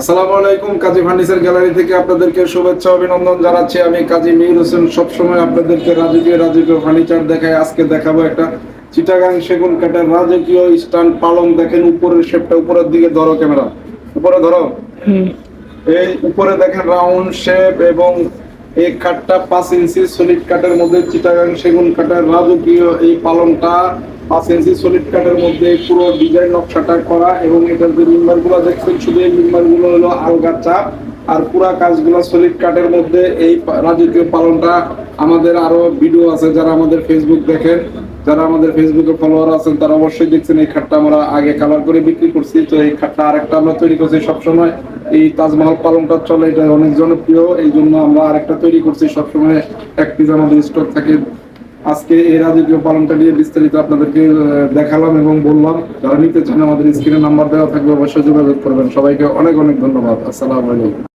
আসসালামু আলাইকুম কাজী furniture gallery থেকে আপনাদেরকে শুভেচ্ছা অভিনন্দন জানাচ্ছি। আমি কাজী মীর হোসেন সবসময় আপনাদেরকে রাজকীয় রাজকীয় ফার্নিচার দেখাই আজকে দেখাবো একটা চিটাগাং সেগুন কাঠের রাজকীয় স্ট্যান্ড পালং। দেখেন উপরের শেপটা উপরের দিকে ধরো ক্যামেরা। উপরে ধরো। এই উপরে দেখেন রাউন্ড শেপ এবং এই কাঠটা পাঁচ ইঞ্চি সলিড কাঠের মধ্যে চিটাগাং সেগুন কাঠের রাজকীয় এই পালংটা পাঁচ ইঞ্চি সলিড কাঠের মধ্যে পুরো ডিজাইন নকশাটা করা এবং এটার যে মেম্বারগুলো দেখছেন, শুধু এই মেম্বারগুলো হলো আলগা চাপ। আর পুরা কাজগুলো সলিড কাঠের মধ্যে এই রাজকীয় পালনটা আমাদের আরও ভিডিও আছে, যারা আমাদের ফেসবুক দেখেন, যারা আমাদের ফেসবুকে ফলোয়ার আছেন, তারা অবশ্যই দেখছেন এই খাটটা আমরা আগে কালার করে বিক্রি করছি। তো এই খাটটা আরেকটা আমরা তৈরি করছি সবসময়। এই তাজমহল পালনটা চলে, এটা অনেক জনপ্রিয়, এই জন্য আমরা আরেকটা তৈরি করছি সবসময়। এক পিস আমাদের স্টক থাকে আজকে এই রাজকীয় পালনটা নিয়ে বিস্তারিত আপনাদেরকে দেখালাম এবং বললাম। যারা নিতে চান, আমাদের স্ক্রিনে নাম্বার দেওয়া থাকবে, অবশ্যই যোগাযোগ করবেন। সবাইকে অনেক অনেক ধন্যবাদ। আসসালামু আলাইকুম।